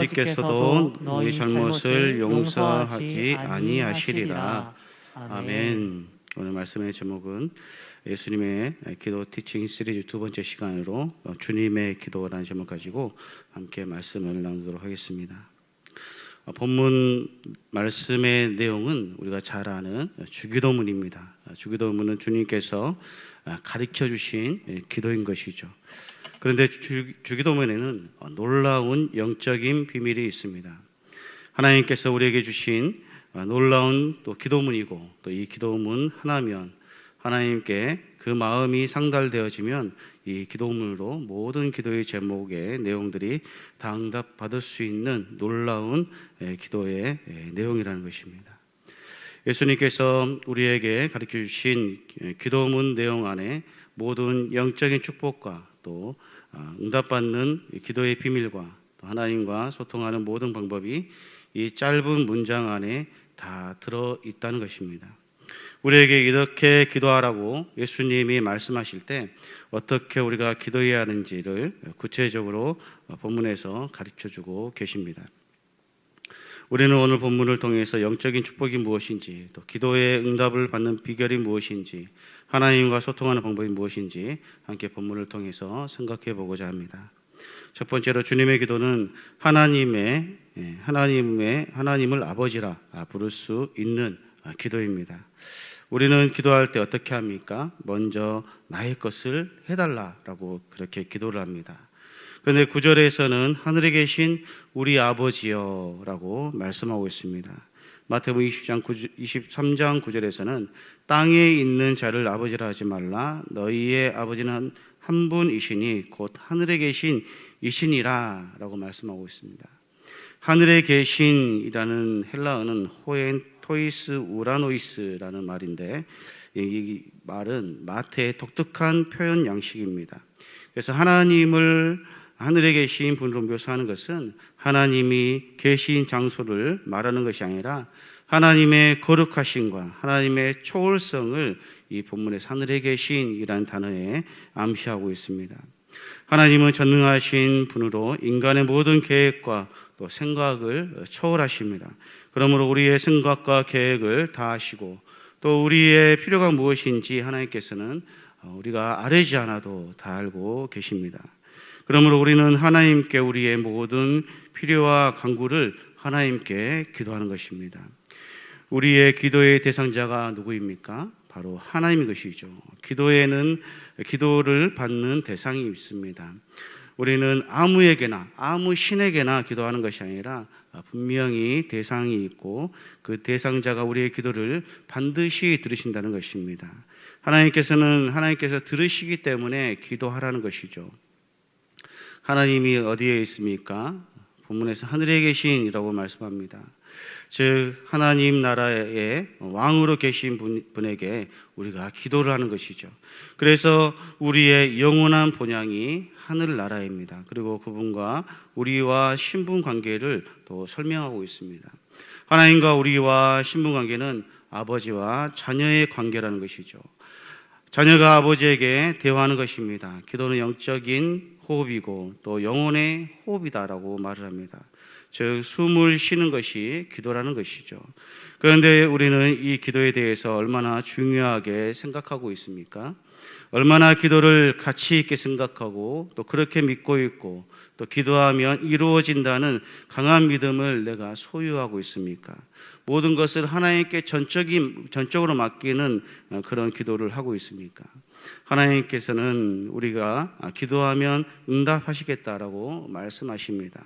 아버지께서도 너희 잘못을 용서하지 아니하시리라. 아멘. 오늘 말씀의 제목은 예수님의 기도 티칭 시리즈 두 번째 시간으로 주님의 기도라는 제목 가지고 함께 말씀을 나누도록 하겠습니다. 본문 말씀의 내용은 우리가 잘 아는 주기도문입니다. 주기도문은 주님께서 가르쳐 주신 기도인 것이죠. 그런데 주, 주기도문에는 놀라운 영적인 비밀이 있습니다. 하나님께서 우리에게 주신 놀라운 또 기도문이고 또 이 기도문 하나면 하나님께 그 마음이 상달되어지면 이 기도문으로 모든 기도의 제목의 내용들이 다 응답받을 수 있는 놀라운 기도의 내용이라는 것입니다. 예수님께서 우리에게 가르쳐 주신 기도문 내용 안에 모든 영적인 축복과 또 응답받는 기도의 비밀과 또 하나님과 소통하는 모든 방법이 이 짧은 문장 안에 다 들어 있다는 것입니다. 우리에게 이렇게 기도하라고 예수님이 말씀하실 때 어떻게 우리가 기도해야 하는지를 구체적으로 본문에서 가르쳐 주고 계십니다. 우리는 오늘 본문을 통해서 영적인 축복이 무엇인지, 또 기도의 응답을 받는 비결이 무엇인지, 하나님과 소통하는 방법이 무엇인지 함께 본문을 통해서 생각해 보고자 합니다. 첫 번째로 주님의 기도는 하나님의 예, 하나님의 하나님을 아버지라 부를 수 있는 기도입니다. 우리는 기도할 때 어떻게 합니까? 먼저 나의 것을 해달라라고 그렇게 기도를 합니다. 그런데 구절에서는 하늘에 계신 우리 아버지여 라고 말씀하고 있습니다. 마태복음 20장 23장 9절에서는 땅에 있는 자를 아버지라 하지 말라 너희의 아버지는 한 분이시니 곧 하늘에 계신 이신이라 라고 말씀하고 있습니다. 하늘에 계신이라는 헬라어는 호엔 토이스 우라노이스라는 말인데 이 말은 마태의 독특한 표현 양식입니다. 그래서 하나님을 하늘에 계신 분으로 묘사하는 것은 하나님이 계신 장소를 말하는 것이 아니라 하나님의 거룩하심과 하나님의 초월성을 이 본문의 하늘에 계신이라는 단어에 암시하고 있습니다. 하나님은 전능하신 분으로 인간의 모든 계획과 또 생각을 초월하십니다. 그러므로 우리의 생각과 계획을 다 하시고 또 우리의 필요가 무엇인지 하나님께서는 우리가 아뢰지 않아도 다 알고 계십니다. 그러므로 우리는 하나님께 우리의 모든 필요와 간구를 하나님께 기도하는 것입니다. 우리의 기도의 대상자가 누구입니까? 바로 하나님인 것이죠. 기도에는 기도를 받는 대상이 있습니다. 우리는 아무에게나 아무 신에게나 기도하는 것이 아니라 분명히 대상이 있고 그 대상자가 우리의 기도를 반드시 들으신다는 것입니다. 하나님께서는 하나님께서 들으시기 때문에 기도하라는 것이죠. 하나님이 어디에 있습니까? 본문에서 하늘에 계신이라고 말씀합니다. 즉 하나님 나라의 왕으로 계신 분 에게 우리가 기도를 하는 것이죠. 그래서 우리의 영원한 본향이 하늘 나라입니다. 그리고 그분과 우리와 신분 관계를 또 설명하고 있습니다. 하나님과 우리와 신분 관계는 아버지와 자녀의 관계라는 것이죠. 자녀가 아버지에게 대화하는 것입니다. 기도는 영적인 호흡이고 또 영혼의 호흡이다라고 말을 합니다. 즉 숨을 쉬는 것이 기도라는 것이죠. 그런데 우리는 이 기도에 대해서 얼마나 중요하게 생각하고 있습니까? 얼마나 기도를 가치 있게 생각하고 또 그렇게 믿고 있고 또 기도하면 이루어진다는 강한 믿음을 내가 소유하고 있습니까? 모든 것을 하나님께 전적인 전적으로 맡기는 그런 기도를 하고 있습니까? 하나님께서는 우리가 기도하면 응답하시겠다라고 말씀하십니다.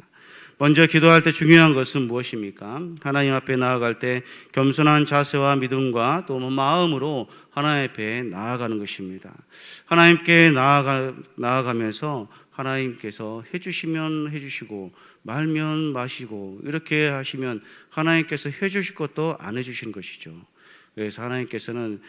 먼저 기도할 때 중요한 것은 무엇입니까? 하나님 앞에 나아갈 때 겸손한 자세와 믿음과 또 마음으로 하나님 앞에 나아가는 것입니다. 하나님께 나아가, 나아가면서 하나님께서 해주시면 해주시고 말면 마시고 이렇게 하시면 하나님께서 해 주실 것도 안 해주시는 것이죠. 그래서 하나님께서는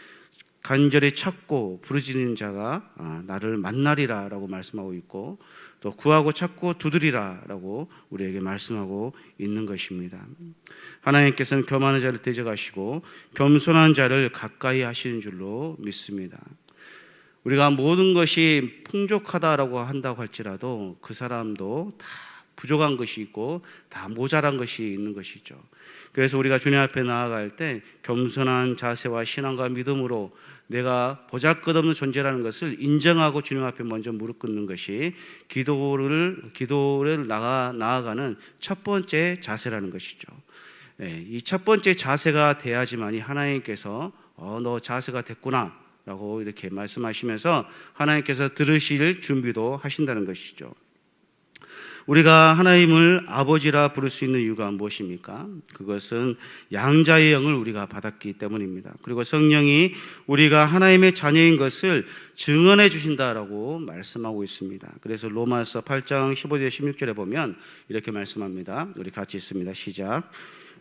간절히 찾고 부르짖는 자가 아, 나를 만나리라라고 말씀하고 있고 또 구하고 찾고 두드리라라고 우리에게 말씀하고 있는 것입니다. 하나님께서는 교만한 자를 대적하시고 겸손한 자를 가까이 하시는 줄로 믿습니다. 우리가 모든 것이 풍족하다라고 한다고 할지라도 그 사람도 다 부족한 것이 있고 다 모자란 것이 있는 것이죠. 그래서 우리가 주님 앞에 나아갈 때 겸손한 자세와 신앙과 믿음으로 내가 보잘것없는 존재라는 것을 인정하고 주님 앞에 먼저 무릎 꿇는 것이 기도를 기도를 나가 나아가는 첫 번째 자세라는 것이죠. 예, 이첫 번째 자세가 돼야지만이 하나님께서 어, 너 자세가 됐구나라고 이렇게 말씀하시면서 하나님께서 들으실 준비도 하신다는 것이죠. 우리가 하나님을 아버지라 부를 수 있는 이유가 무엇입니까? 그것은 양자의 영을 우리가 받았기 때문입니다. 그리고 성령이 우리가 하나님의 자녀인 것을 증언해 주신다라고 말씀하고 있습니다. 그래서 로마서 8장 15절 16절에 보면 이렇게 말씀합니다. 우리 같이 있습니다. 시작.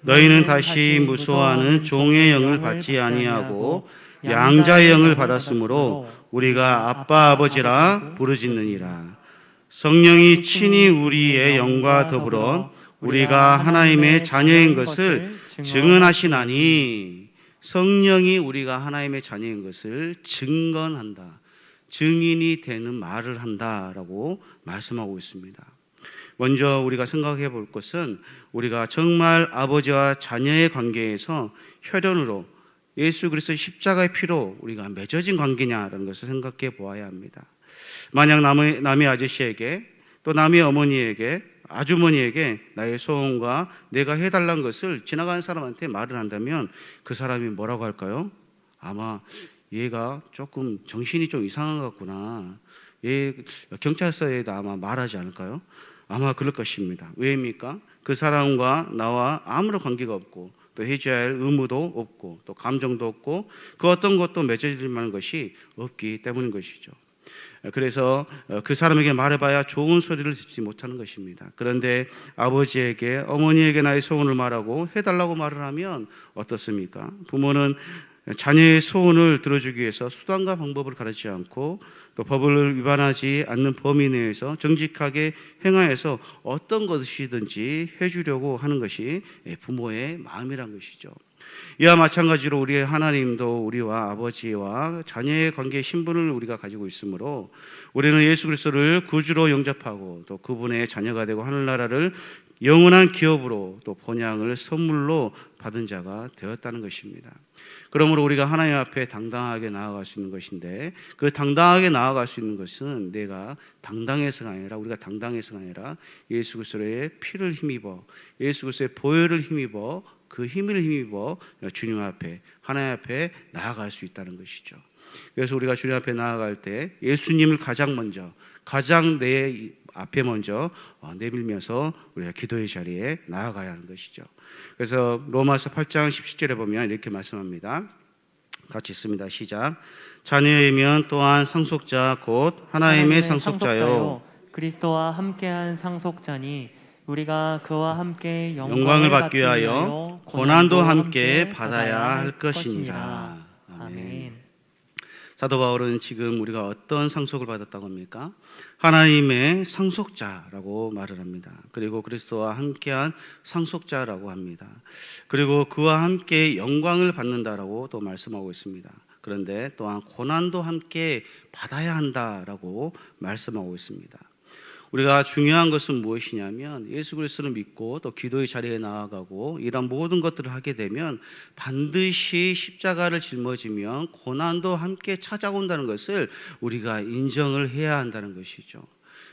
너희는 다시 무소하는 종의 영을 받지 아니하고 양자의 영을 받았으므로 우리가 아빠 아버지라 부르짖느니라. 성령이 친히 우리의 영과 더불어 우리가 하나님의 자녀인 것을 증언하시나니 성령이 우리가 하나님의 자녀인 것을 증언한다. 증인이 되는 말을 한다라고 말씀하고 있습니다. 먼저 우리가 생각해 볼 것은 우리가 정말 아버지와 자녀의 관계에서 혈연으로 예수 그리스도의 십자가의 피로 우리가 맺어진 관계냐라는 것을 생각해 보아야 합니다. 만약 남의, 남의 아저씨에게 또 남의 어머니에게 아주머니에게 나의 소원과 내가 해달란 것을 지나가는 사람한테 말을 한다면 그 사람이 뭐라고 할까요? 아마 얘가 조금 정신이 좀 이상한 것 같구나. 얘 경찰서에다 아마 말하지 않을까요? 아마 그럴 것입니다. 왜입니까? 그 사람과 나와 아무런 관계가 없고 또 해줘야 할 의무도 없고 또 감정도 없고 그 어떤 것도 맺어질 만한 것이 없기 때문인 것이죠. 그래서 그 사람에게 말해봐야 좋은 소리를 듣지 못하는 것입니다. 그런데 아버지에게 어머니에게 나의 소원을 말하고 해달라고 말을 하면 어떻습니까? 부모는 자녀의 소원을 들어주기 위해서 수단과 방법을 가르치지 않고 또 법을 위반하지 않는 범위 내에서 정직하게 행하여서 어떤 것이든지 해주려고 하는 것이 부모의 마음이란 것이죠. 이와 마찬가지로 우리 하나님도 우리와 아버지와 자녀의 관계 신분을 우리가 가지고 있으므로 우리는 예수 그리스도를 구주로 영접하고 또 그분의 자녀가 되고 하늘나라를 영원한 기업으로 또 본향을 선물로 받은 자가 되었다는 것입니다. 그러므로 우리가 하나님 앞에 당당하게 나아갈 수 있는 것인데 그 당당하게 나아갈 수 있는 것은 내가 당당해서가 아니라 우리가 당당해서가 아니라 예수 그리스도의 피를 힘입어 예수 그리스도의 보혈을 힘입어 그 힘을 힘입어 주님 앞에 하나님 앞에 나아갈 수 있다는 것이죠. 그래서 우리가 주님 앞에 나아갈 때 예수님을 가장 먼저 가장 내 앞에 먼저 어, 내밀면서 우리가 기도의 자리에 나아가야 하는 것이죠. 그래서 로마서 8장 17절에 보면 이렇게 말씀합니다. 같이 있습니다. 시작. 자녀이면 또한 상속자 곧 하나님의 상속자요 그리스도와 함께한 상속자니 우리가 그와 함께 영광을, 영광을 받기 위하여 고난도 함께 받아야 할 것입니다. 아멘. 사도 바울은 지금 우리가 어떤 상속을 받았다고 합니까? 하나님의 상속자라고 말을 합니다. 그리고 그리스도와 함께한 상속자라고 합니다. 그리고 그와 함께 영광을 받는다라고 또 말씀하고 있습니다. 그런데 또한 고난도 함께 받아야 한다라고 말씀하고 있습니다. 우리가 중요한 것은 무엇이냐면 예수 그리스도를 믿고 또 기도의 자리에 나아가고 이런 모든 것들을 하게 되면 반드시 십자가를 짊어지면 고난도 함께 찾아온다는 것을 우리가 인정을 해야 한다는 것이죠.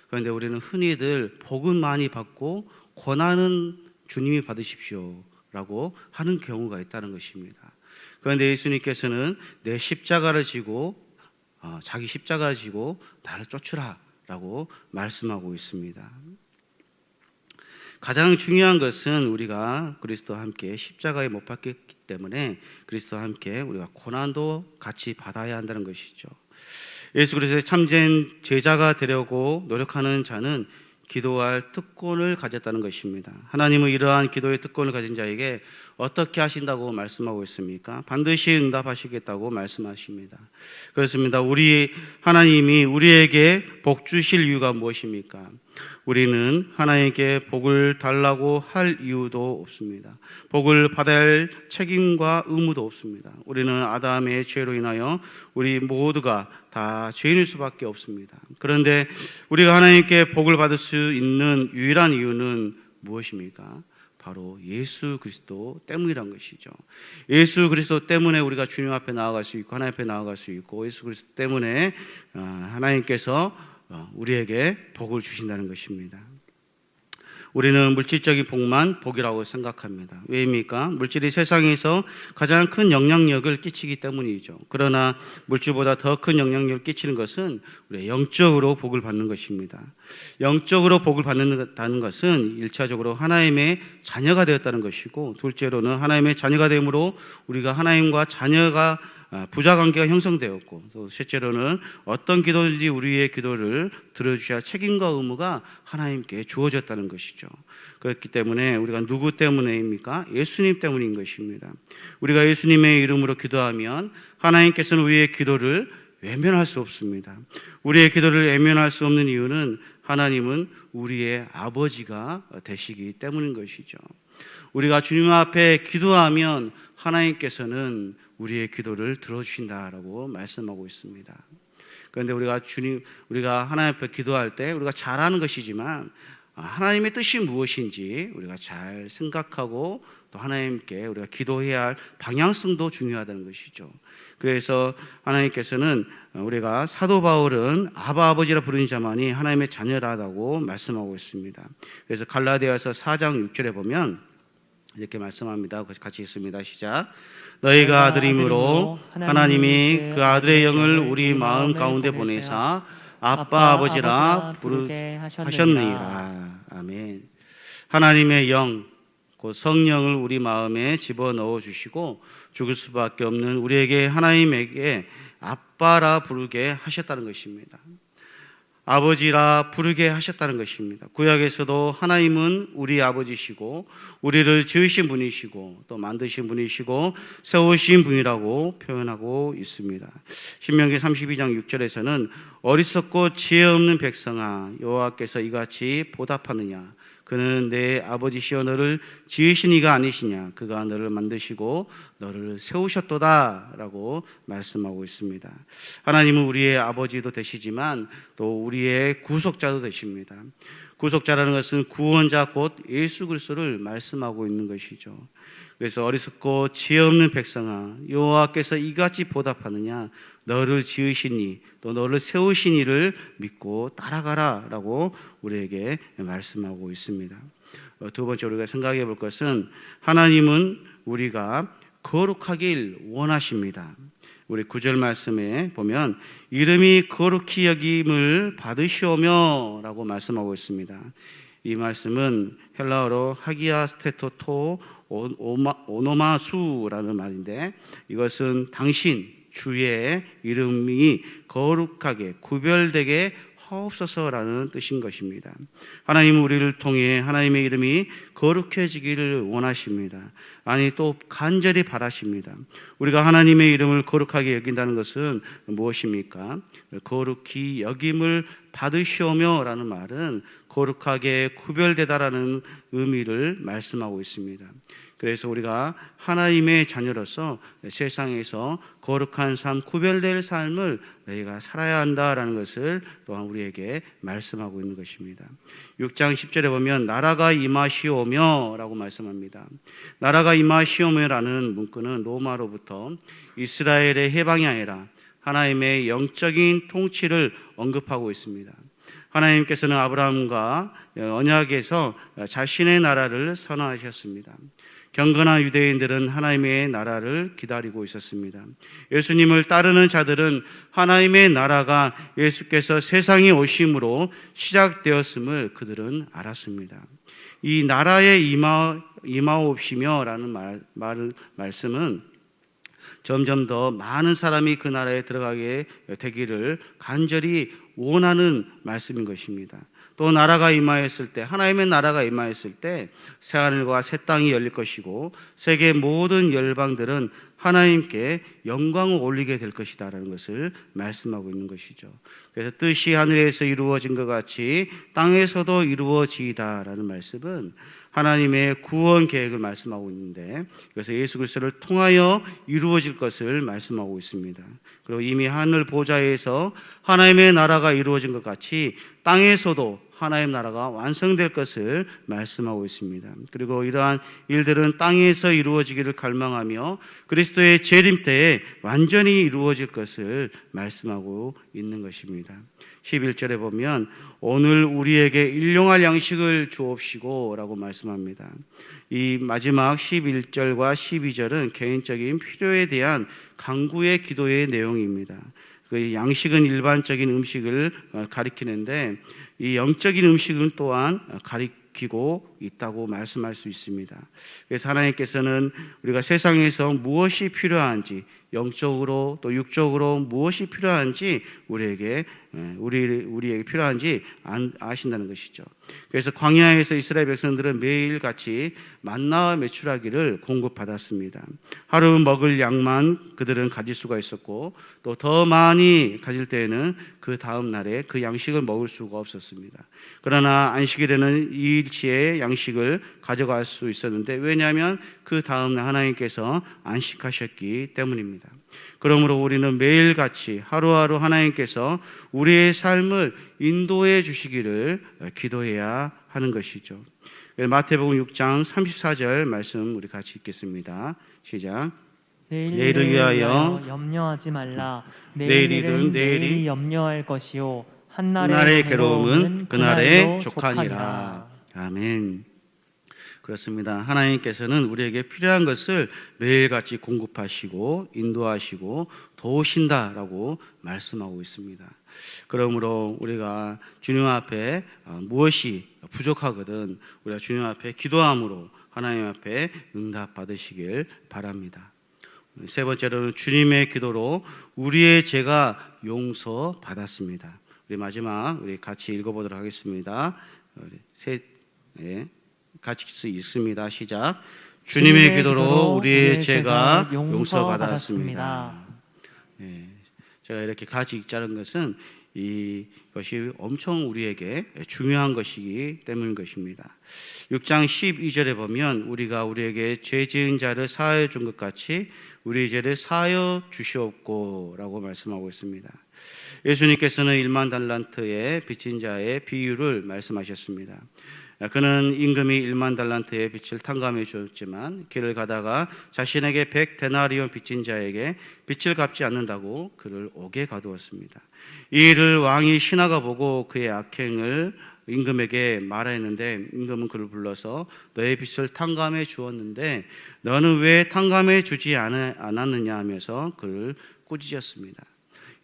그런데 우리는 흔히들 복은 많이 받고 고난은 주님이 받으십시오라고 하는 경우가 있다는 것입니다. 그런데 예수님께서는 내 십자가를 지고 어, 자기 십자가를 지고 나를 쫓으라 라고 말씀하고 있습니다. 가장 중요한 것은 우리가 그리스도와 함께 십자가에 못 박혔기 때문에 그리스도와 함께 우리가 고난도 같이 받아야 한다는 것이죠. 예수 그리스도의 참된 제자가 되려고 노력하는 자는 기도할 특권을 가졌다는 것입니다. 하나님은 이러한 기도의 특권을 가진 자에게 어떻게 하신다고 말씀하고 있습니까? 반드시 응답하시겠다고 말씀하십니다. 그렇습니다. 우리 하나님이 우리에게 복 주실 이유가 무엇입니까? 우리는 하나님께 복을 달라고 할 이유도 없습니다. 복을 할 책임과 의무도 없습니다. 우리는 아담의 죄로 인하여 우리 모두가 다 죄인일 수밖에 없습니다. 그런데 우리가 하나님께 복을 받을 수 있는 유일한 이유는 무엇입니까? 바로 예수 그리스도 때문이란 것이죠. 예수 그리스도 때문에 우리가 주님 앞에 나아갈 수 있고 하나님 앞에 나아갈 수 있고 예수 그리스도 때문에 어, 하나님께서 어, 우리에게 복을 주신다는 것입니다. 우리는 물질적인 복만 복이라고 생각합니다. 왜입니까? 물질이 세상에서 가장 큰 영향력을 끼치기 때문이죠. 그러나 물질보다 더 큰 영향력을 끼치는 것은 우리 영적으로 복을 받는 것입니다. 영적으로 복을 받는다는 것은 일차적으로 하나님의 자녀가 되었다는 것이고 둘째로는 하나님의 자녀가 되므로 우리가 하나님과 자녀가 아, 부자 관계가 형성되었고 또 셋째로는 어떤 기도든지 우리의 기도를 들어주셔야 책임과 의무가 하나님께 주어졌다는 것이죠. 그렇기 때문에 우리가 누구 때문에입니까? 예수님 때문인 것입니다. 우리가 예수님의 이름으로 기도하면 하나님께서는 우리의 기도를 외면할 수 없습니다. 우리의 기도를 외면할 수 없는 이유는 하나님은 우리의 아버지가 되시기 때문인 것이죠. 우리가 주님 앞에 기도하면 하나님께서는 우리의 기도를 들어주신다라고 말씀하고 있습니다. 그런데 우리가 주님, 우리가 하나님 앞에 기도할 때 우리가 잘하는 것이지만 하나님의 뜻이 무엇인지 우리가 잘 생각하고 또 하나님께 우리가 기도해야 할 방향성도 중요하다는 것이죠. 그래서 하나님께서는 우리가 사도 바울은 아바 아버지라 부르는 자만이 하나님의 자녀라고 말씀하고 있습니다. 그래서 갈라디아서 4장 6절에 보면 이렇게 말씀합니다. 같이 있습니다. 시작. 너희가 아들임으로 하나님이 그 아들의 영을 우리 마음 가운데 보내사 아빠 아버지라 부르게 하셨느니라. 아멘. 하나님의 영, 그 성령을 우리 마음에 집어 넣어 주시고 죽을 수밖에 없는 우리에게 하나님에게 아빠라 부르게 하셨다는 것입니다. 아버지라 부르게 하셨다는 것입니다. 구약에서도 하나님은 우리 아버지시고 우리를 지으신 분이시고 또 만드신 분이시고 세우신 분이라고 표현하고 있습니다. 신명기 32장 6절에서는 어리석고 지혜 없는 백성아 여호와께서 이같이 보답하느냐 그는 내 아버지시여 너를 지으신 이가 아니시냐 그가 너를 만드시고 너를 세우셨도다라고 말씀하고 있습니다. 하나님은 우리의 아버지도 되시지만 또 우리의 구속자도 되십니다. 구속자라는 것은 구원자 곧 예수 그리스도를 말씀하고 있는 것이죠. 그래서 어리석고 지혜 없는 백성아 여호와께서 이같이 보답하느냐 너를 지으시니 또 너를 세우신 이를 믿고 따라가라라고 우리에게 말씀하고 있습니다. 어, 두 번째 우리가 생각해 볼 것은 하나님은 우리가 거룩하길 원하십니다. 우리 구절 말씀에 보면 이름이 거룩히 여김을 받으시오며라고 말씀하고 있습니다. 이 말씀은 헬라어로 하기야 스테토토 오노마수라는 말인데 이것은 당신 주의 이름이 거룩하게 구별되게 하옵소서라는 뜻인 것입니다. 하나님은 우리를 통해 하나님의 이름이 거룩해지기를 원하십니다. 아니 또 간절히 바라십니다. 우리가 하나님의 이름을 거룩하게 여긴다는 것은 무엇입니까? 거룩히 여김을 받으시오며라는 말은 거룩하게 구별되다라는 의미를 말씀하고 있습니다. 그래서 우리가 하나님의 자녀로서 세상에서 거룩한 삶, 구별될 삶을 너희가 살아야 한다라는 것을 또한 우리에게 말씀하고 있는 것입니다. 6장 10절에 보면 나라가 임하시오며라고 말씀합니다. 나라가 임하시오며라는 문구는 로마로부터 이스라엘의 해방이 아니라 하나님의 영적인 통치를 언급하고 있습니다. 하나님께서는 아브라함과 언약에서 자신의 나라를 선언하셨습니다. 경건한 유대인들은 하나님의 나라를 기다리고 있었습니다. 예수님을 따르는 자들은 하나님의 나라가 예수께서 세상에 오심으로 시작되었음을 그들은 알았습니다. 이 나라의 임하, 임하옵시며라는 말, 말, 말씀은 점점 더 많은 사람이 그 나라에 들어가게 되기를 간절히 원하는 말씀인 것입니다. 또 나라가 임하였을 때 하나님의 나라가 임하였을 때 새 하늘과 새 땅이 열릴 것이고 세계 모든 열방들은 하나님께 영광을 올리게 될 것이다라는 것을 말씀하고 있는 것이죠. 그래서 뜻이 하늘에서 이루어진 것 같이 땅에서도 이루어지이다라는 말씀은 하나님의 구원 계획을 말씀하고 있는데 그래서 예수 그리스도를 통하여 이루어질 것을 말씀하고 있습니다. 그리고 이미 하늘 보좌에서 하나님의 나라가 이루어진 것 같이 땅에서도 하나님 나라가 완성될 것을 말씀하고 있습니다. 그리고 이러한 일들은 땅에서 이루어지기를 갈망하며 그리스도의 재림 때에 완전히 이루어질 것을 말씀하고 있는 것입니다. 11절에 보면 오늘 우리에게 일용할 양식을 주옵시고 라고 말씀합니다. 이 마지막 11절과 12절은 개인적인 필요에 대한 강구의 기도의 내용입니다. 그 양식은 일반적인 음식을 어, 가리키는데 이 영적인 음식은 또한 가리키고 있다고 말씀할 수 있습니다. 그래서 하나님께서는 우리가 세상에서 무엇이 필요한지 영적으로 또 육적으로 무엇이 필요한지 우리에게 예, 우리 우리에게 필요한지 안- 아신다는 것이죠. 그래서 광야에서 이스라엘 백성들은 매일 같이 만나와 메추라기를 공급받았습니다. 하루 먹을 양만 그들은 가질 수가 있었고 또 더 많이 가질 때에는 그 다음 날에 그 양식을 먹을 수가 없었습니다. 그러나 안식일에는 이 일치의 양식을 가져갈 수 있었는데 왜냐하면 그 다음 날 하나님께서 안식하셨기 때문입니다. 그러므로 우리는 매일같이 하루하루 하나님께서 우리의 삶을 인도해 주시기를 기도해야 하는 것이죠. 마태복음 6장 34절 말씀 우리 같이 읽겠습니다. 시작. 내일을 위하여 염려하지 말라. 내일이든 내일이 염려할 것이요 한날의, 그날의 괴로움은 그날의 족하니라. 아멘. 그렇습니다. 하나님께서는 우리에게 필요한 것을 매일같이 공급하시고 인도하시고 도우신다라고 말씀하고 있습니다. 그러므로 우리가 주님 앞에 어, 무엇이 부족하거든 우리가 주님 앞에 기도함으로 하나님 앞에 응답 받으시길 바랍니다. 세 번째로는 주님의 기도로 우리의 죄가 용서 받았습니다. 우리 마지막 우리 같이 읽어보도록 하겠습니다. 우리 세 예, 같이 읽습니다. 시작. 주님의 기도로 우리의 죄가 용서받았습니다. 예, 제가 이렇게 같이 읽자는 것은 이것이 엄청 우리에게 중요한 것이기 때문인 것입니다. 6장 12절에 보면 우리가 우리에게 죄 지은 자를 사하여 준 것 같이 우리 죄를 사하여 주시옵고라고 말씀하고 있습니다. 예수님께서는 1만 달란트의 빚진 자의 비유를 말씀하셨습니다. 그는 임금이 1만 달란트의 빚을 탕감해 주었지만 길을 가다가 자신에게 100 데나리온 빚진 자에게 빚을 갚지 않는다고 그를 옥에 가두었습니다. 이 일을 왕이 신하가 보고 그의 악행을 임금에게 말하였는데 임금은 그를 불러서 너의 빚을 탕감해 주었는데 너는 왜 탕감해 주지 않- 않았느냐 하면서 그를 꾸짖었습니다.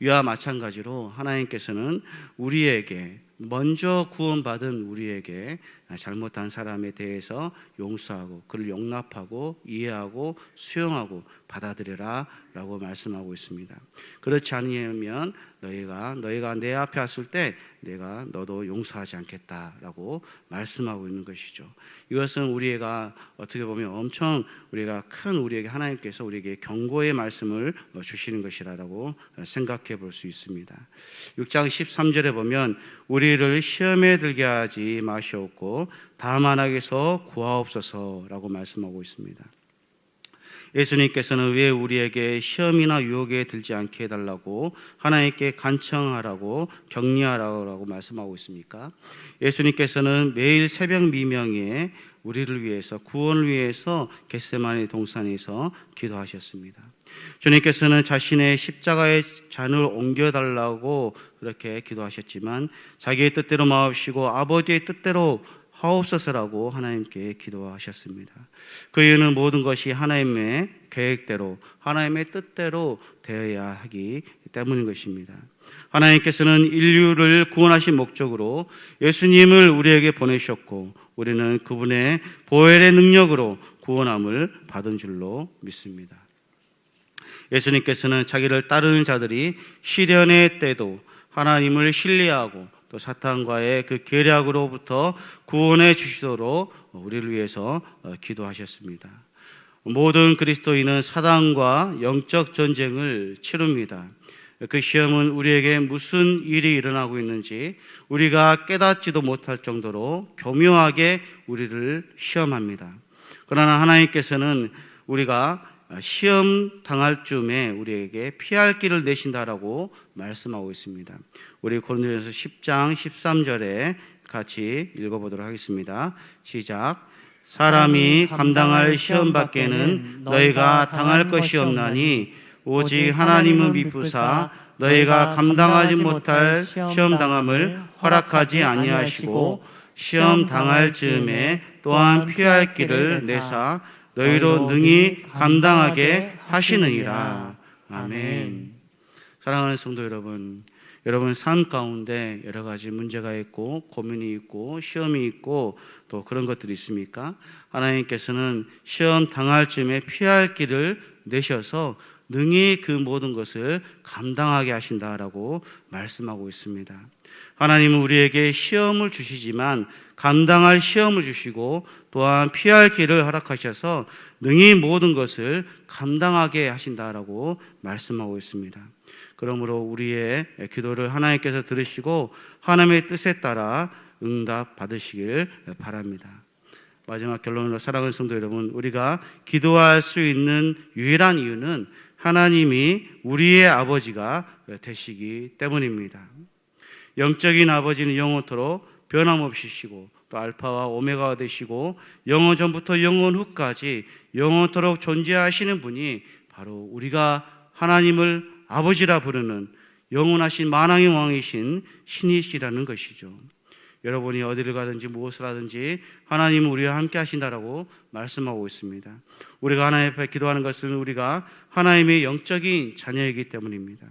이와 마찬가지로 하나님께서는 우리에게 먼저 구원받은 우리에게 잘못한 사람에 대해서 용서하고 그를 용납하고 이해하고 수용하고 받아들여라라고 말씀하고 있습니다. 그렇지 않으면 너희가 너희가 내 앞에 왔을 때 내가 너도 용서하지 않겠다라고 말씀하고 있는 것이죠. 이것은 우리가 어떻게 보면 엄청 우리가 큰 우리에게 하나님께서 우리에게 경고의 말씀을 주시는 것이라고 생각해 볼 수 있습니다. 6장 13절에 보면 우리를 시험에 들게 하지 마시옵고 다만 악에서 구하옵소서라고 말씀하고 있습니다. 예수님께서는 왜 우리에게 시험이나 유혹에 들지 않게 해달라고 하나님께 간청하라고 격리하라고 말씀하고 있습니까? 예수님께서는 매일 새벽 미명에 우리를 위해서 구원을 위해서 겟세마네 동산에서 기도하셨습니다. 주님께서는 자신의 십자가의 잔을 옮겨달라고 그렇게 기도하셨지만 자기의 뜻대로 마옵시고 아버지의 뜻대로 하옵소서라고 하나님께 기도하셨습니다. 그 이유는 모든 것이 하나님의 계획대로 하나님의 뜻대로 되어야 하기 때문인 것입니다. 하나님께서는 인류를 구원하신 목적으로 예수님을 우리에게 보내셨고 우리는 그분의 보혈의 능력으로 구원함을 받은 줄로 믿습니다. 예수님께서는 자기를 따르는 자들이 시련의 때도 하나님을 신뢰하고 또 사탄과의 그 계략으로부터 구원해 주시도록 우리를 위해서 어, 기도하셨습니다. 모든 그리스도인은 사단과 영적 전쟁을 치릅니다. 그 시험은 우리에게 무슨 일이 일어나고 있는지 우리가 깨닫지도 못할 정도로 교묘하게 우리를 시험합니다. 그러나 하나님께서는 우리가 시험 당할 쯤에 우리에게 피할 길을 내신다라고 말씀하고 있습니다. 우리 고린도전서 10장 13절에 같이 읽어보도록 하겠습니다. 시작. 사람이 감당할 시험 밖에는 너희가 당할 것이 없나니 오직 하나님은 미쁘사 너희가 감당하지 못할 시험 당함을 허락하지 아니하시고 시험 당할 즈음에 또한 피할 길을 내사 너희로 능히 감당하게 하시느니라. 아멘. 사랑하는 성도 여러분, 여러분 삶 가운데 여러 가지 문제가 있고 고민이 있고 시험이 있고 또 그런 것들이 있습니까? 하나님께서는 시험 당할 쯤에 피할 길을 내셔서 능히 그 모든 것을 감당하게 하신다라고 말씀하고 있습니다. 하나님은 우리에게 시험을 주시지만 감당할 시험을 주시고 또한 피할 길을 허락하셔서 능히 모든 것을 감당하게 하신다라고 말씀하고 있습니다. 그러므로 우리의 기도를 하나님께서 들으시고 하나님의 뜻에 따라 응답 받으시길 바랍니다. 마지막 결론으로 사랑하는 성도 여러분, 우리가 기도할 수 있는 유일한 이유는 하나님이 우리의 아버지가 되시기 때문입니다. 영적인 아버지는 영원토록 변함없이시고 또 알파와 오메가가 되시고 영원 전부터 영원 후까지 영원토록 존재하시는 분이 바로 우리가 하나님을 아버지라 부르는 영원하신 만왕의 왕이신 신이시라는 것이죠. 여러분이 어디를 가든지 무엇을 하든지 하나님은 우리와 함께 하신다라고 말씀하고 있습니다. 우리가 하나님 앞에 기도하는 것은 우리가 하나님의 영적인 자녀이기 때문입니다.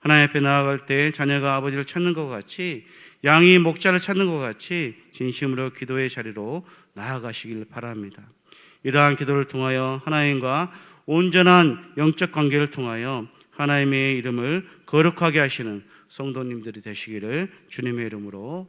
하나님 앞에 나아갈 때 자녀가 아버지를 찾는 것 같이 양이 목자를 찾는 것 같이 진심으로 기도의 자리로 나아가시길 바랍니다. 이러한 기도를 통하여 하나님과 온전한 영적 관계를 통하여 하나님의 이름을 거룩하게 하시는 성도님들이 되시기를 주님의 이름으로